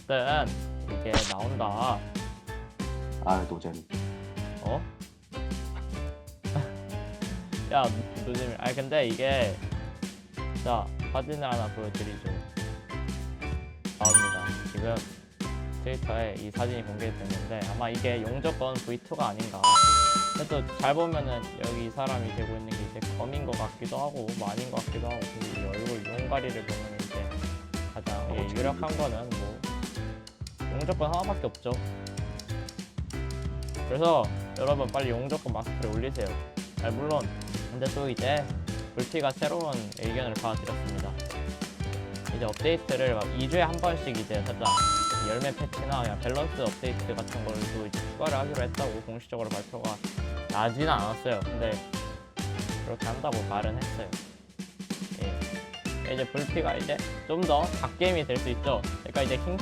어쨌든 이게 나온다. 아 노잼 어? 야 노잼이 아니 근데 이게 자 사진을 하나 보여드리죠. 나옵니다. 지금 트위터에 이 사진이 공개됐는데 아마 이게 용접권 V2가 아닌가. 그래도 잘 보면은 여기 이 사람이 되고 있는 게 이제 검인 것 같기도 하고 뭐 아닌 것 같기도 하고 그리고 이 얼굴 용가리를 보면 이제 가장 예, 어, 지금 유력한 거는 뭐 용접권 하나밖에 없죠. 그래서 여러분 빨리 용접권 마스크를 올리세요. 아, 물론 근데 또 이제 불티가 새로운 의견을 받아들였습니다. 이제 업데이트를 막 2주에 한 번씩 이제 살짝 열매 패치나 그냥 밸런스 업데이트 같은 이제 추가를 하기로 했다고 공식적으로 발표가 나지는 않았어요. 근데 그렇게 한다고 말은 했어요. 예. 이제 불피가 이제 좀 더 갓게임이 될 수 있죠. 그러니까 이제 킹